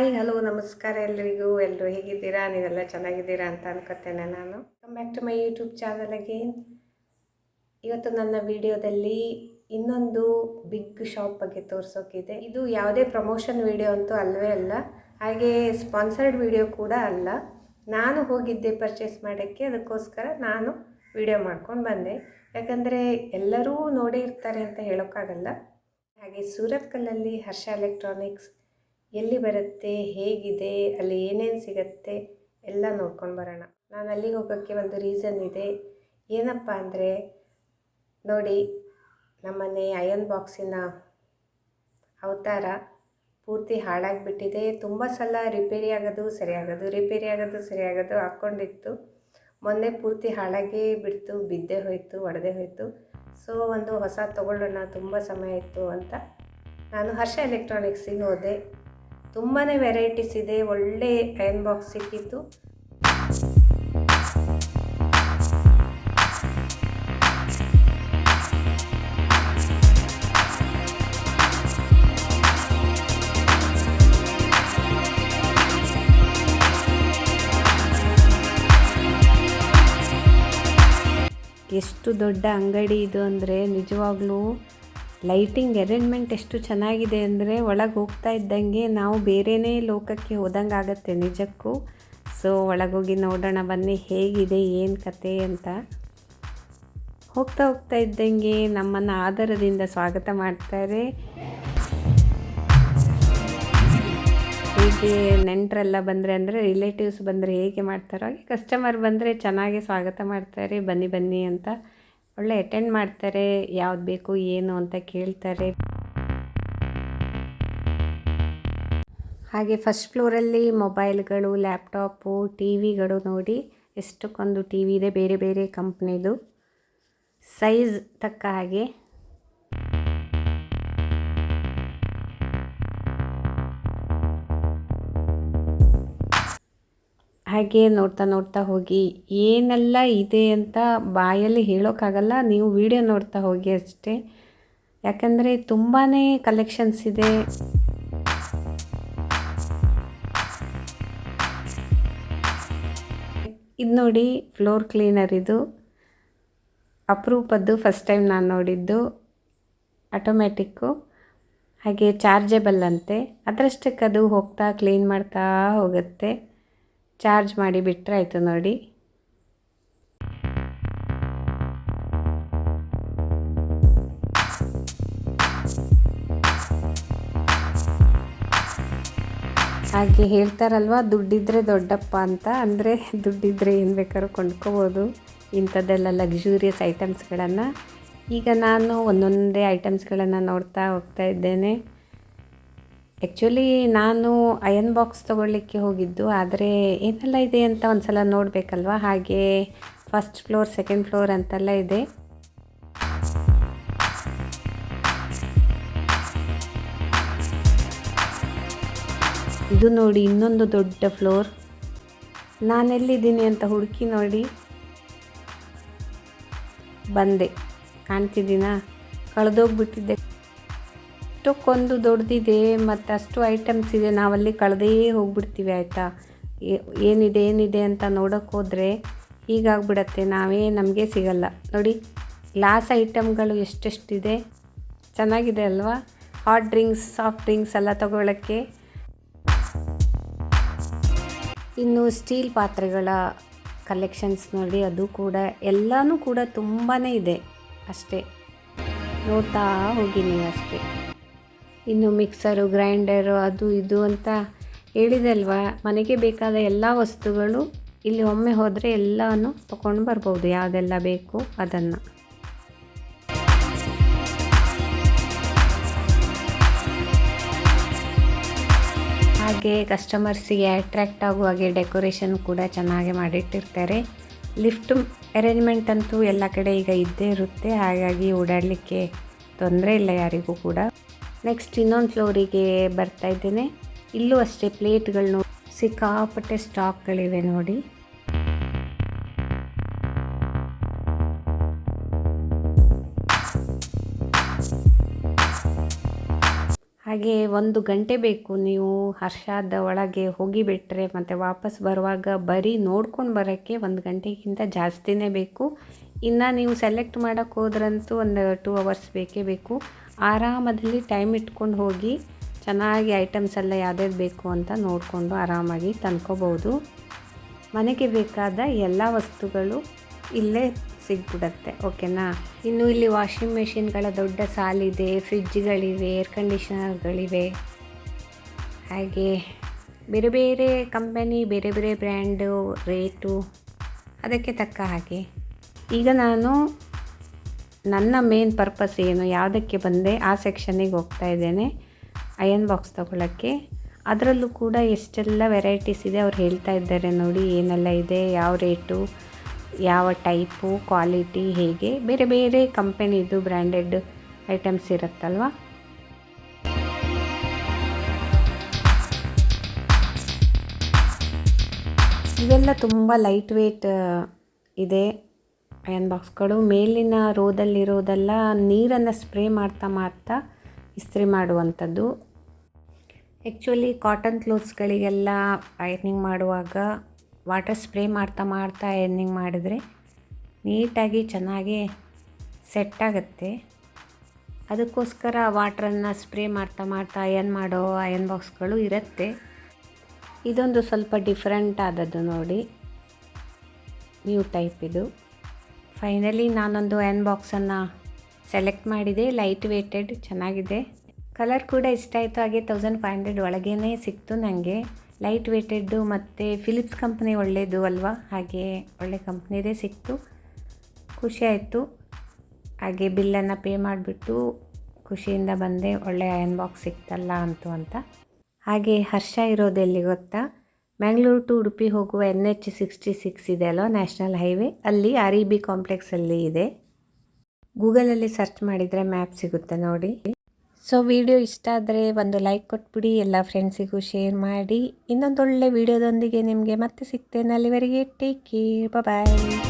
Hi, hello, ನಮಸ್ಕಾರ ಎಲ್ಲರಿಗೂ ಎಲ್ಲರೂ ಹೇಗಿದ್ದೀರಾ? ನೀವೆಲ್ಲ ಚೆನ್ನಾಗಿದ್ದೀರಾ ಅಂತ ಅನ್ಕೋತೇನೆ ನಾನು. Come back to my YouTube channel again ಇವತ್ತು ನನ್ನ ವಿಡಿಯೋದಲ್ಲಿ ಇನ್ನೊಂದು ಬಿಗ್ ಶಾಪ್ ಬಗ್ಗೆ ತೋರಿಸೋಕಿದೆ. ಇದು ಯಾವುದೇ ಪ್ರಮೋಷನ್ ವಿಡಿಯೋ ಅಂತೂ ಅಲ್ಲವೇ ಅಲ್ಲ, ಹಾಗೆ ಸ್ಪಾನ್ಸರ್ಡ್ ವಿಡಿಯೋ ಕೂಡ ಅಲ್ಲ. ನಾನು ಹೋಗಿದ್ದೆ ಪರ್ಚೇಸ್ ಮಾಡೋಕ್ಕೆ, ಅದಕ್ಕೋಸ್ಕರ ನಾನು ವಿಡಿಯೋ ಮಾಡ್ಕೊಂಡು ಬಂದೆ. ಯಾಕಂದರೆ ಎಲ್ಲರೂ ನೋಡೇ ಇರ್ತಾರೆ ಅಂತ ಹೇಳೋಕ್ಕಾಗಲ್ಲ. ಹಾಗೆ ಸೂರತ್ಕಲ್ಲಲ್ಲಿ ಹರ್ಷ ಎಲೆಕ್ಟ್ರಾನಿಕ್ಸ್ ಎಲ್ಲಿ ಬರುತ್ತೆ, ಹೇಗಿದೆ, ಅಲ್ಲಿ ಏನೇನು ಸಿಗತ್ತೆ ಎಲ್ಲ ನೋಡ್ಕೊಂಡು ಬರೋಣ. ನಾನು ಅಲ್ಲಿಗೆ ಹೋಗೋಕ್ಕೆ ಒಂದು ರೀಸನ್ ಇದೆ. ಏನಪ್ಪ ಅಂದರೆ, ನೋಡಿ, ನಮ್ಮನೆ ಅಯನ್ ಬಾಕ್ಸಿನ ಅವತಾರ ಪೂರ್ತಿ ಹಾಳಾಗಿಬಿಟ್ಟಿದೆ. ತುಂಬ ಸಲ ರಿಪೇರಿ ಆಗೋದು ಸರಿಯಾಗೋದು ರಿಪೇರಿ ಆಗೋದು ಸರಿಯಾಗೋದು ಹಾಕ್ಕೊಂಡಿತ್ತು ಮೊನ್ನೆ ಪೂರ್ತಿ ಹಾಳಾಗಿ ಬಿಡ್ತು, ಬಿದ್ದೆ ಹೋಯಿತು, ಒಡೆದೇ ಹೋಯಿತು. ಸೊ ಒಂದು ಹೊಸ ತೊಗೊಳ್ಳೋಣ, ತುಂಬ ಸಮಯ ಇತ್ತು ಅಂತ ನಾನು ಹರ್ಷ ಎಲೆಕ್ಟ್ರಾನಿಕ್ಸಿಗೆ ಹೋದೆ. ತುಂಬಾ ವೆರೈಟೀಸ್ ಇದೆ ಒಳ್ಳೆ ಅಯನ್ ಬಾಕ್ಸ್ ಸಿಕ್ಕಿತ್ತು. ಎಷ್ಟು ದೊಡ್ಡ ಅಂಗಡಿ ಇದು ಅಂದರೆ ನಿಜವಾಗ್ಲೂ ಲೈಟಿಂಗ್ ಅರೇಂಜ್ಮೆಂಟ್ ಎಷ್ಟು ಚೆನ್ನಾಗಿದೆ ಅಂದರೆ ಒಳಗೆ ಹೋಗ್ತಾ ಇದ್ದಂಗೆ ನಾವು ಬೇರೆಯೇ ಲೋಕಕ್ಕೆ ಹೋದಂಗೆ ಆಗುತ್ತೆ ನಿಜಕ್ಕೂ. ಸೊ ಒಳಗೋಗಿ ನೋಡೋಣ ಬನ್ನಿ ಹೇಗಿದೆ, ಏನು ಕತೆ ಅಂತ. ಹೋಗ್ತಾ ಹೋಗ್ತಾ ಇದ್ದಂಗೆ ನಮ್ಮನ್ನು ಆಧಾರದಿಂದ ಸ್ವಾಗತ ಮಾಡ್ತಾರೆ. ಹೀಗೆ ನೆಂಟರೆಲ್ಲ ಬಂದರೆ ಅಂದರೆ ರಿಲೇಟಿವ್ಸ್ ಬಂದರೆ ಹೇಗೆ ಮಾಡ್ತಾರೋ, ಹಾಗೆ ಕಸ್ಟಮರ್ ಬಂದರೆ ಚೆನ್ನಾಗಿ ಸ್ವಾಗತ ಮಾಡ್ತಾರೆ. ಬನ್ನಿ ಬನ್ನಿ ಅಂತ. ಒಳ್ಳೆ ಅಟೆಂಡ್ ಮಾಡ್ತಾರೆ, ಯಾವ್ದು ಬೇಕು, ಏನು ಅಂತ ಕೇಳ್ತಾರೆ. ಹಾಗೆ ಫಸ್ಟ್ ಫ್ಲೋರಲ್ಲಿ ಮೊಬೈಲ್ಗಳು ಲ್ಯಾಪ್ಟಾಪು ಟಿ ವಿಗಳು ನೋಡಿ, ಎಷ್ಟಕ್ಕೊಂದು ಟಿ ವಿ ಇದೆ, ಬೇರೆ ಬೇರೆ ಕಂಪ್ನಿದು ಸೈಜ್ ತಕ್ಕ ಹಾಗೆ. ಹಾಗೆ ನೋಡ್ತಾ ನೋಡ್ತಾ ಹೋಗಿ, ಏನೆಲ್ಲ ಇದೆ ಅಂತ ಬಾಯಲ್ಲಿ ಹೇಳೋಕ್ಕಾಗಲ್ಲ, ನೀವು ವಿಡಿಯೋ ನೋಡ್ತಾ ಹೋಗಿ ಅಷ್ಟೇ. ಯಾಕಂದರೆ ತುಂಬಾ ಕಲೆಕ್ಷನ್ಸ್ ಇದೆ. ಇದು ನೋಡಿ ಫ್ಲೋರ್ ಕ್ಲೀನರ್ ಇದು. ಅಪರೂಪದ್ದು ಫಸ್ಟ್ ಟೈಮ್ ನಾನು ನೋಡಿದ್ದು. ಆಟೋಮ್ಯಾಟಿಕ್ಕು ಹಾಗೆ ಚಾರ್ಜೆಬಲ್ ಅಂತೆ. ಅದರಷ್ಟಕ್ಕೆ ಅದು ಹೋಗ್ತಾ ಕ್ಲೀನ್ ಮಾಡ್ತಾ ಹೋಗುತ್ತೆ. ಚಾರ್ಜ್ ಮಾಡಿ ಬಿಟ್ಟರೆ ಆಯಿತು ನೋಡಿ. ಹಾಗೆ ಹೇಳ್ತಾರಲ್ವ, ದುಡ್ಡಿದ್ರೆ ದೊಡ್ಡಪ್ಪ ಅಂತ. ಅಂದರೆ ದುಡ್ಡಿದ್ರೆ ಏನು ಬೇಕಾದ್ರೂ ಕೊಂಡ್ಕೋಬೋದು. ಇಂಥದ್ದೆಲ್ಲ ಲಕ್ಸುರಿಯಸ್ ಐಟಮ್ಸ್ಗಳನ್ನು ಈಗ ನಾನು ಒಂದೊಂದೇ ಐಟಮ್ಸ್ಗಳನ್ನು ನೋಡ್ತಾ ಹೋಗ್ತಾ ಇದ್ದೇನೆ. ಆ್ಯಕ್ಚುಲಿ ನಾನು ಅಯನ್ ಬಾಕ್ಸ್ ತೊಗೊಳ್ಳಿಕ್ಕೆ ಹೋಗಿದ್ದು, ಆದರೆ ಏನೆಲ್ಲ ಇದೆ ಅಂತ ಒಂದು ಸಲ ನೋಡಬೇಕಲ್ವ? ಹಾಗೆ ಫಸ್ಟ್ ಫ್ಲೋರ್ ಸೆಕೆಂಡ್ ಫ್ಲೋರ್ ಅಂತೆಲ್ಲ ಇದೆ. ಇದು ನೋಡಿ ಇನ್ನೊಂದು ದೊಡ್ಡ ಫ್ಲೋರ್ ನಾನೆಲ್ಲಿದ್ದೀನಿ ಅಂತ ಹುಡುಕಿ ನೋಡಿ. ಬಂದೆ. ಕಾಣ್ತಿದ್ದೀನಾ? ಕಳೆದೋಗ್ಬಿಟ್ಟಿದ್ದೆ. ಅಷ್ಟಕ್ಕೊಂದು ದೊಡ್ಡದಿದೆ ಮತ್ತು ಅಷ್ಟು ಐಟಮ್ಸ್ ಇದೆ, ನಾವಲ್ಲಿ ಕಳೆದೇ ಹೋಗ್ಬಿಡ್ತೀವಿ ಆಯಿತಾ? ಏನಿದೆ ಏನಿದೆ ಅಂತ ನೋಡೋಕೆ ಹೋದರೆ ಹೀಗಾಗ್ಬಿಡತ್ತೆ, ನಾವೇ ನಮಗೆ ಸಿಗಲ್ಲ. ನೋಡಿ ಗ್ಲಾಸ್ ಐಟಮ್ಗಳು ಎಷ್ಟೆಷ್ಟಿದೆ? ಚೆನ್ನಾಗಿದೆ ಅಲ್ವಾ? ಹಾಟ್ ಡ್ರಿಂಕ್ಸ್ ಸಾಫ್ಟ್ ಡ್ರಿಂಕ್ಸ್ ಎಲ್ಲ ತಗೊಳ್ಳೋಕ್ಕೆ ಇನ್ನು ಸ್ಟೀಲ್ ಪಾತ್ರೆಗಳ ಕಲೆಕ್ಷನ್ಸ್ ನೋಡಿ, ಅದು ಕೂಡ, ಎಲ್ಲನೂ ಕೂಡ ತುಂಬಾ ಇದೆ. ಅಷ್ಟೇ. ನೋಡ್ತಾ ಹೋಗಿ ನೀವು ಅಷ್ಟೇ ಇನ್ನು ಮಿಕ್ಸರು, ಗ್ರೈಂಡರು, ಅದು ಇದು ಅಂತ ಹೇಳಿದಲ್ವ? ಮನೆಗೆ ಬೇಕಾದ ಎಲ್ಲ ವಸ್ತುಗಳು ಇಲ್ಲಿ ಒಮ್ಮೆ ಹೋದರೆ ಎಲ್ಲವನ್ನು ತಗೊಂಡು ಬರ್ಬೋದು. ಯಾವುದೆಲ್ಲ ಬೇಕು ಅದನ್ನು. ಹಾಗೆ ಕಸ್ಟಮರ್ಸಿಗೆ ಅಟ್ರ್ಯಾಕ್ಟ್ ಆಗುವ ಹಾಗೆ ಡೆಕೋರೇಷನ್ ಕೂಡ ಚೆನ್ನಾಗಿ ಮಾಡಿಟ್ಟಿರ್ತಾರೆ. ಲಿಫ್ಟ್ ಅರೇಂಜ್ಮೆಂಟ್ ಅಂತೂ ಎಲ್ಲ ಕಡೆ ಈಗ ಇದ್ದೇ ಇರುತ್ತೆ. ಹಾಗಾಗಿ ಓಡಾಡಲಿಕ್ಕೆ ತೊಂದರೆ ಇಲ್ಲ ಯಾರಿಗೂ ಕೂಡ. ನೆಕ್ಸ್ಟ್ ಇನ್ನೊಂದು ಫ್ಲೋರಿಗೆ ಬರ್ತಾ ಇದ್ದೇನೆ. ಇಲ್ಲೂ ಅಷ್ಟೇ ಪ್ಲೇಟ್ಗಳು ಸಿಕ್ಕಾಪಟ್ಟೆ ಸ್ಟಾಕ್ಗಳಿವೆ ನೋಡಿ. ಹಾಗೆ ಒಂದು ಗಂಟೆ ಬೇಕು. ನೀವು ಹರ್ಷಾದ ಒಳಗೆ ಹೋಗಿಬಿಟ್ರೆ ಮತ್ತು ವಾಪಸ್ ಬರುವಾಗ ಬರೀ ನೋಡ್ಕೊಂಡು ಬರೋಕ್ಕೆ ಒಂದು ಗಂಟೆಗಿಂತ ಜಾಸ್ತಿನೇ ಬೇಕು. ಇನ್ನು ನೀವು ಸೆಲೆಕ್ಟ್ ಮಾಡೋಕ್ಕೆ ಹೋದ್ರಂತೂ ಒಂದು ಟೂ ಅವರ್ಸ್ ಬೇಕೇ ಬೇಕು. ಆರಾಮದಲ್ಲಿ ಟೈಮ್ ಇಟ್ಕೊಂಡು ಹೋಗಿ ಚೆನ್ನಾಗಿ ಐಟಮ್ಸ್ ಎಲ್ಲ ಯಾವ್ದ್ಯಾವ್ದು ಬೇಕು ಅಂತ ನೋಡಿಕೊಂಡು ಆರಾಮಾಗಿ ತಂದ್ಕೋಬೋದು. ಮನೆಗೆ ಬೇಕಾದ ಎಲ್ಲ ವಸ್ತುಗಳು ಇಲ್ಲೇ ಸಿಗ್ಬಿಡತ್ತೆ ಓಕೆನಾ ಇನ್ನು ಇಲ್ಲಿ ವಾಷಿಂಗ್ ಮೆಷಿನ್ಗಳ ದೊಡ್ಡ ಸಾಲಿದೆ ಫ್ರಿಡ್ಜ್ಗಳಿವೆ ಏರ್ ಕಂಡೀಷನರ್ಗಳಿವೆ ಹಾಗೆ ಬೇರೆ ಬೇರೆ ಕಂಪನಿ ಬೇರೆ ಬೇರೆ ಬ್ರ್ಯಾಂಡು ರೇಟು ಅದಕ್ಕೆ ತಕ್ಕ ಹಾಗೆ. ಈಗ ನಾನು ನನ್ನ ಮೇನ್ ಪರ್ಪಸ್ ಏನು, ಯಾವುದಕ್ಕೆ ಬಂದೆ, ಆ ಸೆಕ್ಷನಿಗೆ ಹೋಗ್ತಾ ಇದ್ದೇನೆ ಅಯನ್ ಬಾಕ್ಸ್ ತೊಗೊಳಕ್ಕೆ. ಅದರಲ್ಲೂ ಕೂಡ ಎಷ್ಟೆಲ್ಲ ವೆರೈಟೀಸ್ ಇದೆ ಅವ್ರು ಹೇಳ್ತಾ ಇದ್ದಾರೆ ನೋಡಿ, ಏನೆಲ್ಲ ಇದೆ, ಯಾವ ರೇಟು ಯಾವ ಟೈಪು ಕ್ವಾಲಿಟಿ ಹೇಗೆ. ಬೇರೆ ಬೇರೆ ಕಂಪೆನಿದು ಬ್ರ್ಯಾಂಡೆಡ್ ಐಟಮ್ಸ್ ಇರುತ್ತಲ್ವ? ಇವೆಲ್ಲ ತುಂಬ ಲೈಟ್ ವೇಟ್ ಇದೆ. ಅಯನ್ ಬಾಕ್ಸ್ಗಳು ಮೇಲಿನ ರೋದಲ್ಲಿರೋದೆಲ್ಲ ನೀರನ್ನು ಸ್ಪ್ರೇ ಮಾಡ್ತಾ ಮಾಡ್ತಾ ಇಸ್ತ್ರಿ ಮಾಡುವಂಥದ್ದು. ಆ್ಯಕ್ಚುಲಿ ಕಾಟನ್ ಕ್ಲೋತ್ಸ್ಗಳಿಗೆಲ್ಲ ಐರ್ನಿಂಗ್ ಮಾಡುವಾಗ ವಾಟರ್ ಸ್ಪ್ರೇ ಮಾಡ್ತಾ ಮಾಡ್ತಾ ಐರ್ನಿಂಗ್ ಮಾಡಿದರೆ ನೀಟಾಗಿ ಚೆನ್ನಾಗಿ ಸೆಟ್ ಆಗುತ್ತೆ. ಅದಕ್ಕೋಸ್ಕರ ವಾಟ್ರನ್ನು ಸ್ಪ್ರೇ ಮಾಡ್ತಾ ಮಾಡ್ತಾ ಅಯನ್ ಮಾಡೋ ಅಯನ್ ಬಾಕ್ಸ್ಗಳು ಇರುತ್ತೆ. ಇದೊಂದು ಸ್ವಲ್ಪ ಡಿಫ್ರೆಂಟ್ ಆದದ್ದು ನೋಡಿ. ನ್ಯೂ ಟೈಪ್ ಇದು. ಫೈನಲಿ ನಾನೊಂದು ಆ್ಯನ್ ಬಾಕ್ಸನ್ನು ಸೆಲೆಕ್ಟ್ ಮಾಡಿದೆ. ಲೈಟ್ ವೇಟೆಡ್ ಚೆನ್ನಾಗಿದೆ. ಕಲರ್ ಕೂಡ ಇಷ್ಟ ಆಯಿತು. ಹಾಗೆ ತೌಸಂಡ್ ಫೈವ್ ಹಂಡ್ರೆಡ್ ಒಳಗೇ ಸಿಕ್ತು ನನಗೆ ಲೈಟ್ ವೇಟೆಡ್ಡು ಮತ್ತು ಫಿಲಿಪ್ಸ್ ಕಂಪ್ನಿ ಒಳ್ಳೆಯದು ಅಲ್ವಾ? ಹಾಗೆ ಒಳ್ಳೆ ಕಂಪ್ನಿದೇ ಸಿಕ್ತು. ಖುಷಿ ಆಯಿತು. ಹಾಗೆ ಬಿಲ್ಲನ್ನು ಪೇ ಮಾಡಿಬಿಟ್ಟು ಖುಷಿಯಿಂದ ಬಂದೆ. ಒಳ್ಳೆ ಅಯನ್ ಬಾಕ್ಸ್ ಸಿಕ್ತಲ್ಲ ಅಂತು ಅಂತ. ಹಾಗೆ ಹರ್ಷ ಇರೋದೆಲ್ಲಿ ಗೊತ್ತಾ? ಮ್ಯಾಂಗ್ಳೂರು ಟು ಉಡುಪಿ ಹೋಗುವ ಎನ್ ಎಚ್ ಸಿಕ್ಸ್ಟಿ ಸಿಕ್ಸ್ ಇದೆ ಅಲ್ವಾ? National highway? ಅಲ್ಲಿ ಆರ್ ಇ ಬಿ ಕಾಂಪ್ಲೆಕ್ಸಲ್ಲಿ ಇದೆ. ಗೂಗಲಲ್ಲಿ ಸರ್ಚ್ ಮಾಡಿದರೆ ಮ್ಯಾಪ್ ಸಿಗುತ್ತೆ ನೋಡಿ. ಸೊ ವಿಡಿಯೋ ಇಷ್ಟ ಆದರೆ ಒಂದು ಲೈಕ್ ಕೊಟ್ಬಿಡಿ, ಎಲ್ಲ ಫ್ರೆಂಡ್ಸಿಗೂ ಶೇರ್ ಮಾಡಿ. ಇನ್ನೊಂದು ಒಳ್ಳೆ ವಿಡಿಯೋದೊಂದಿಗೆ ನಿಮಗೆ ಮತ್ತೆ ಸಿಗ್ತೇನೆ ಅಲ್ಲಿವರೆಗೆ. Take care bye